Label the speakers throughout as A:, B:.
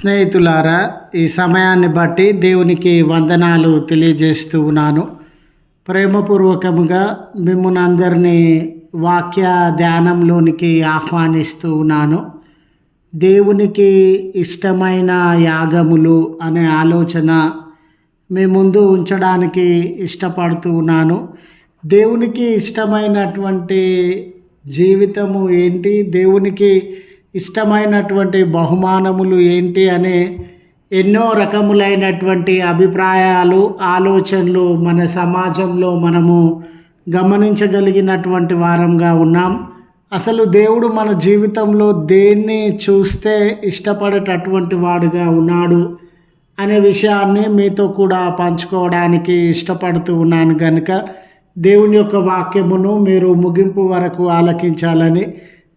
A: స్నేహితులారా ఈ సమయాన్ని బట్టి దేవునికి వందనాలు తెలియజేస్తూ ఉన్నాను. ప్రేమపూర్వకముగా మిమ్మల్ని అందరినీ వాక్య ధ్యానంలోనికి ఆహ్వానిస్తూ ఉన్నాను. దేవునికి ఇష్టమైన యాగములు అనే ఆలోచన మీ ముందు ఉంచడానికి ఇష్టపడుతూ ఉన్నాను. దేవునికి ఇష్టమైనటువంటి జీవితము ఏంటి? దేవునికి ఇష్టమైనటువంటి బహుమానములు ఏంటి అనే ఎన్నో రకములైనటువంటి అభిప్రాయాలు ఆలోచనలు మన సమాజంలో మనము గమనించగలిగినటువంటి వారంగా ఉన్నాం. అసలు దేవుడు మన జీవితంలో దేన్ని చూస్తే ఇష్టపడేటటువంటి వాడుగా ఉన్నాడు అనే విషయాన్ని మీతో కూడా పంచుకోవడానికి ఇష్టపడుతూ ఉన్నాను కనుక దేవుని యొక్క వాక్యమును మీరు ముగింపు వరకు ఆలకించాలని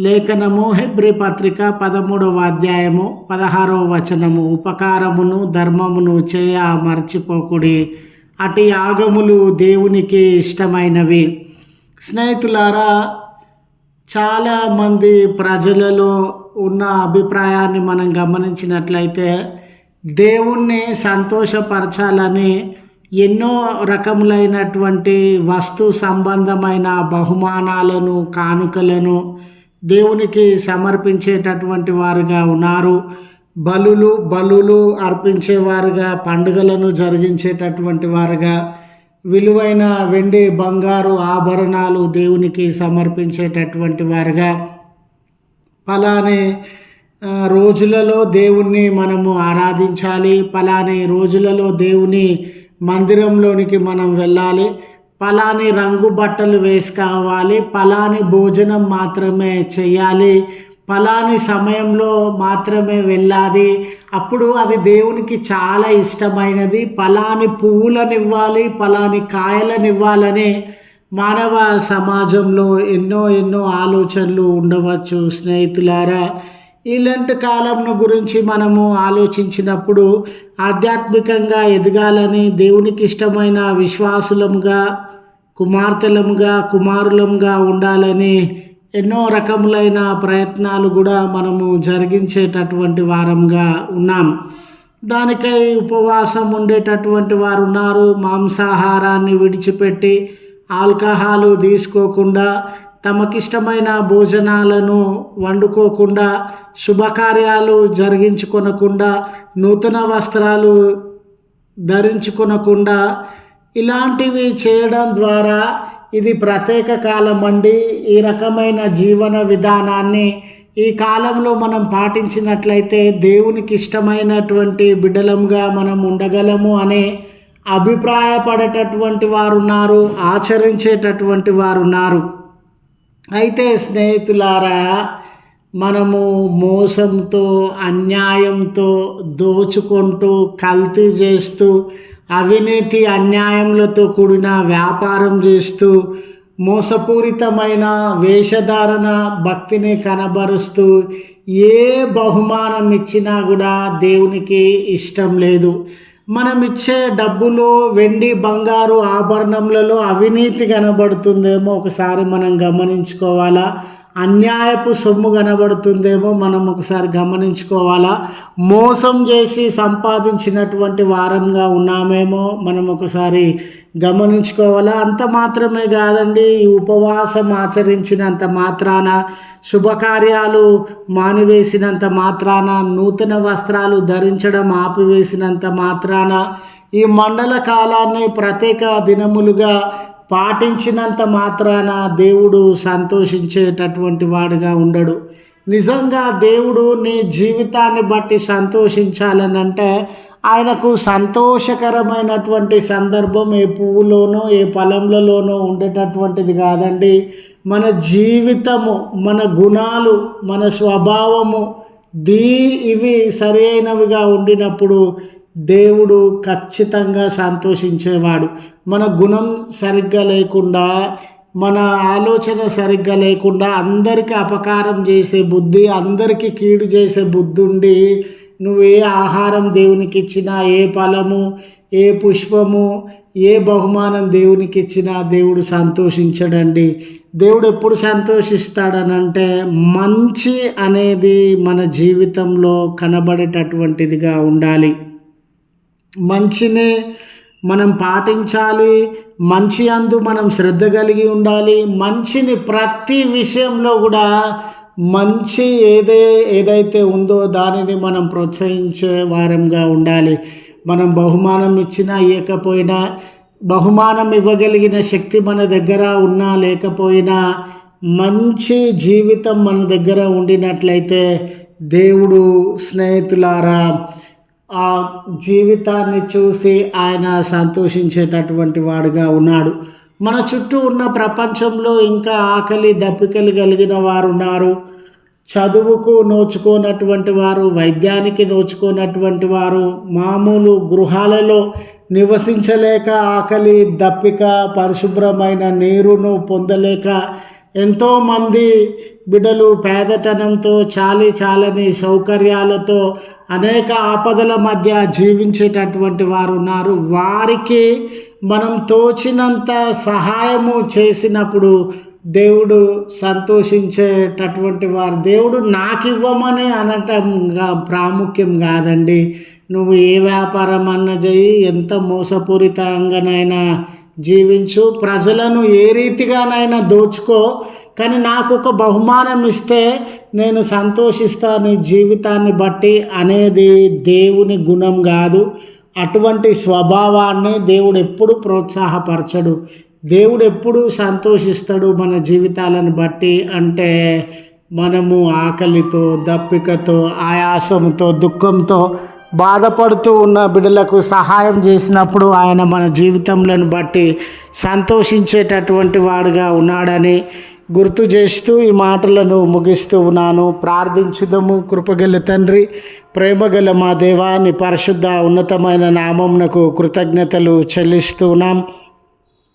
A: లేఖనము హెబ్రి పత్రిక పదమూడవ అధ్యాయము పదహారవ వచనము ఉపకారమును ధర్మమును చేయ మర్చిపోకుడి. అటు యాగములు దేవునికి ఇష్టమైనవి. స్నేహితులారా చాలామంది ప్రజలలో ఉన్న అభిప్రాయాన్ని మనం గమనించినట్లయితే దేవుణ్ణి సంతోషపరచాలని ఎన్నో రకములైనటువంటి వస్తు సంబంధమైన బహుమానాలను కానుకలను దేవునికి సమర్పించేటటువంటి వారుగా ఉన్నారు. బలులు బలులు అర్పించేవారుగా పండుగలను జరిగించేటటువంటి వారుగా విలువైన వెండి బంగారు ఆభరణాలు దేవునికి సమర్పించేటటువంటి వారుగా పలానే రోజులలో దేవుణ్ణి మనము ఆరాధించాలి. పలానే రోజులలో దేవుని మందిరంలోనికి మనం వెళ్ళాలి. పలాని రంగు బట్టలు వేసుకోవాలి పలాని భోజనం మాత్రమే చేయాలి పలాని సమయంలో మాత్రమే వెళ్ళాలి. అప్పుడు అది దేవునికి చాలా ఇష్టమైనది. పలాని పువ్వులనివ్వాలి పలాని కాయలనివ్వాలని మానవ సమాజంలో ఎన్నో ఎన్నో ఆలోచనలు ఉండవచ్చు స్నేహితులారా. ఇలాంటి కాలంను గురించి మనము ఆలోచించినప్పుడు ఆధ్యాత్మికంగా ఎదగాలని దేవునికి ఇష్టమైన విశ్వాసులముగా కుమార్తెలముగా కుమారులంగా ఉండాలని ఎన్నో రకములైన ప్రయత్నాలు కూడా మనము జరిగించేటటువంటి వారంగా ఉన్నాం. దానికై ఉపవాసం ఉండేటటువంటి వారు ఉన్నారు. మాంసాహారాన్ని విడిచిపెట్టి ఆల్కహాలు తీసుకోకుండా తమకిష్టమైన భోజనాలను వండుకోకుండా శుభకార్యాలు జరిగించుకొనకుండా నూతన వస్త్రాలు ధరించుకొనకుండా ఇలాంటివి చేయడం ద్వారా ఇది ప్రత్యేక కాలం అండి ఈ రకమైన జీవన విధానాన్ని ఈ కాలంలో మనం పాటించినట్లయితే దేవునికి ఇష్టమైనటువంటి బిడ్డలంగా మనం ఉండగలము అనే అభిప్రాయపడేటటువంటి వారు ఉన్నారు ఆచరించేటటువంటి వారు ఉన్నారు అయితే స్నేహితులారా మనము మోసంతో అన్యాయంతో దోచుకుంటూ కల్తీ చేస్తూ అవినీతి అన్యాయములతో కూడిన వ్యాపారం చేస్తూ మోసపూరితమైన వేషధారణ భక్తిని కనబరుస్తూ ఏ బహుమానం ఇచ్చినా కూడా దేవునికి ఇష్టం లేదు. మనం ఇచ్చే డబ్బులు వెండి బంగారు ఆభరణములలో అవినీతి కనబడుతుందేమో ఒకసారి మనం గమనించుకోవాలా? అన్యాయపు సొమ్ము కనబడుతుందేమో మనం ఒకసారి గమనించుకోవాలా? మోసం చేసి సంపాదించినటువంటి వారంగా ఉన్నామేమో మనం ఒకసారి గమనించుకోవాలా? అంత మాత్రమే కాదండి ఈ ఉపవాసం ఆచరించినంత మాత్రాన శుభకార్యాలు మానివేసినంత మాత్రాన నూతన వస్త్రాలు ధరించడం ఆపివేసినంత మాత్రాన ఈ మండల కాలాన్ని ప్రత్యేక దినములుగా పాటించినంత మాత్రాన దేవుడు సంతోషించేటటువంటి వాడుగా ఉండడు. నిజంగా దేవుడు నీ జీవితాన్ని బట్టి సంతోషించాలని అంటే ఆయనకు సంతోషకరమైనటువంటి సందర్భం ఏ పువ్వులోనో ఏ పొలంలోనో ఉండేటటువంటిది కాదండి. మన జీవితము మన గుణాలు మన స్వభావము దీ ఇవి సరి అయినవిగా ఉండినప్పుడు దేవుడు ఖచ్చితంగా సంతోషించేవాడు. మన గుణం సరిగ్గా లేకుండా మన ఆలోచన సరిగ్గా లేకుండా అందరికీ అపకారం చేసే బుద్ధి అందరికీ కీడు చేసే బుద్ధి ఉండి నువ్వు ఏ ఆహారం దేవునికి ఇచ్చినా ఏ ఫలము ఏ పుష్పము ఏ బహుమానం దేవునికి ఇచ్చినా దేవుడు సంతోషించడండి. దేవుడు ఎప్పుడు సంతోషిస్తాడనంటే మంచి అనేది మన జీవితంలో కనబడేటటువంటిదిగా ఉండాలి. మంచిని మనం పాటించాలి మంచి అందు మనం శ్రద్ధ కలిగి ఉండాలి మంచిని ప్రతి విషయంలో కూడా మంచి ఏదే ఏదైతే ఉందో దానిని మనం ప్రోత్సహించే వారంగా ఉండాలి. మనం బహుమానం ఇచ్చినా ఇవ్వకపోయినా బహుమానం ఇవ్వగలిగిన శక్తి మన దగ్గర ఉన్నా లేకపోయినా మంచి జీవితం మన దగ్గర ఉండినట్లయితే దేవుడు స్నేహితులారా ఆ జీవితాన్ని చూసి ఆయన సంతోషించేటటువంటి వాడుగా ఉన్నాడు. మన చుట్టూ ఉన్న ప్రపంచంలో ఇంకా ఆకలి దప్పికలు కలిగిన వారు ఉన్నారు చదువుకు నోచుకోనటువంటి వారు వైద్యానికి నోచుకోనటువంటి వారు మామూలు గృహాలలో నివసించలేక ఆకలి దప్పిక పరిశుభ్రమైన నీరును పొందలేక ఎంతోమంది బిడ్డలు పేదతనంతో చాలి చాలని సౌకర్యాలతో అనేక ఆపదల మధ్య జీవించేటటువంటి వారు ఉన్నారు. వారికి మనం తోచినంత సహాయము చేసినప్పుడు దేవుడు సంతోషించేటటువంటి వారు దేవుడు నాకు ఇవ్వమని అనటం ప్రాముఖ్యం కాదండి. నువ్వు ఏ వ్యాపారం అన్న చేయి ఎంత మోసపూరితంగానైనా జీవించు. ప్రజలను ఏ రీతిగానైనా దోచుకో. కానీ నాకు ఒక బహుమానం ఇస్తే నేను సంతోషిస్తాను జీవితాన్ని బట్టి అనేది దేవుని గుణం కాదు. అటువంటి స్వభావాన్ని దేవుడు ఎప్పుడు ప్రోత్సాహపరచడు. దేవుడు ఎప్పుడు సంతోషిస్తాడు మన జీవితాలను బట్టి అంటే మనము ఆకలితో దప్పికతో ఆయాసంతో దుఃఖంతో బాధపడుతూ ఉన్న బిడ్డలకు సహాయం చేసినప్పుడు ఆయన మన జీవితంలను బట్టి సంతోషించేటటువంటి వాడుగా ఉన్నాడని గుర్తు చేస్తూ ఈ మాటలను ముగిస్తూ ఉన్నాను. ప్రార్థించుదము కృపగల తండ్రి ప్రేమగల మా దేవాన్ని పరిశుద్ధ ఉన్నతమైన నామంనకు కృతజ్ఞతలు చెల్లిస్తున్నాం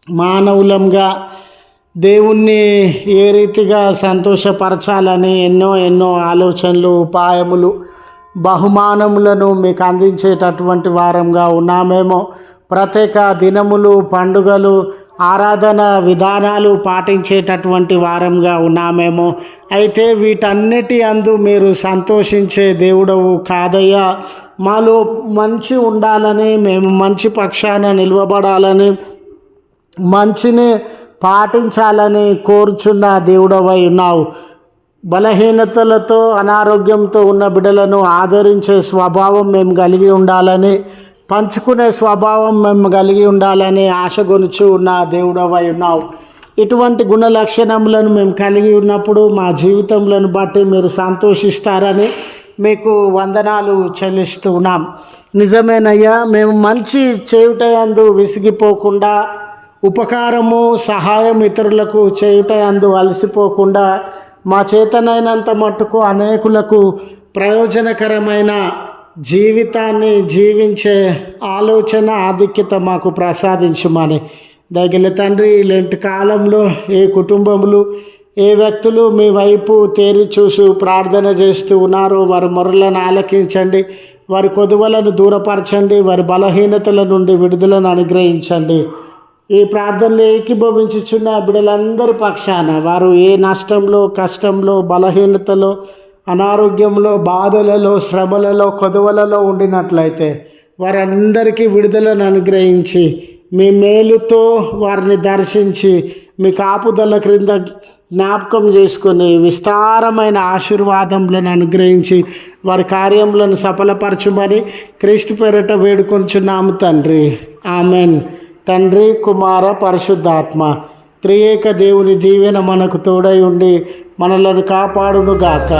A: మానవులంగా దేవుణ్ణి ఏ రీతిగా సంతోషపరచాలని ఎన్నో ఎన్నో ఆలోచనలు ఉపాయములు బహుమానములను మీకు అందించేటటువంటి వారంగా ఉన్నామేమో. ప్రత్యేక దినములు పండుగలు ఆరాధన విధానాలు పాటించేటటువంటి వారంగా ఉన్నామేమో. అయితే వీటన్నిటి అందు మీరు సంతోషించే దేవుడవు కాదయ్యా. మాలో మంచి ఉండాలని మేము మంచి పక్షాన నిలవబడాలని మంచిని పాటించాలని కోరుచున్న దేవుడవై ఉన్నావు. బలహీనతలతో అనారోగ్యంతో ఉన్న బిడ్డలను ఆదరించే స్వభావం మేము కలిగి ఉండాలని పంచుకునే స్వభావం మేము కలిగి ఉండాలని ఆశ గొనుచు ఉన్న దేవుడవై ఉన్నావు. ఇటువంటి గుణ లక్షణములను మేము కలిగి ఉన్నప్పుడు మా జీవితములను బట్టి మీరు సంతోషిస్తారని మీకు వందనాలు చెల్లిస్తున్నాం నిజమేనయ్యా మేము మంచి చేయుటయందు విసిగిపోకుండా ఉపకారము సహాయం ఇతరులకు చేయుటయందు అలసిపోకుండా మా చేతనైనంత మట్టుకు అనేకులకు ప్రయోజనకరమైన జీవితాన్ని జీవించే ఆలోచన ఆధిక్యత మాకు ప్రసాదించమని. దగ్గర తండ్రి ఇలాంటి కాలంలో ఏ కుటుంబములు ఏ వ్యక్తులు మీ వైపు తేరి చూసి ప్రార్థన చేస్తూ ఉన్నారో వారి మొరలను ఆలకించండి. వారి కొదువలను దూరపరచండి. వారి బలహీనతల నుండి విడుదలను అనుగ్రహించండి. ఈ ప్రార్థనలు ఏకీభవించుచున్న బిడ్డలందరి పక్షాన వారు ఏ నష్టంలో కష్టంలో బలహీనతలో అనారోగ్యంలో బాధలలో శ్రమలలో కొదవలలో ఉండినట్లయితే వారందరికీ విడుదలను అనుగ్రహించి మీ మేలుతో వారిని దర్శించి మీ కాపుదల క్రింద జ్ఞాపకం చేసుకుని విస్తారమైన ఆశీర్వాదములను అనుగ్రహించి వారి కార్యములను సఫలపరచుమని క్రీస్తు పేరట వేడుకొంచున్నాము తండ్రి. ఆమెన్. తండ్రి కుమార పరిశుద్ధాత్మ త్రియేక దేవుని దీవెన మనకు తోడై ఉండి మనలను కాపాడునుగాక.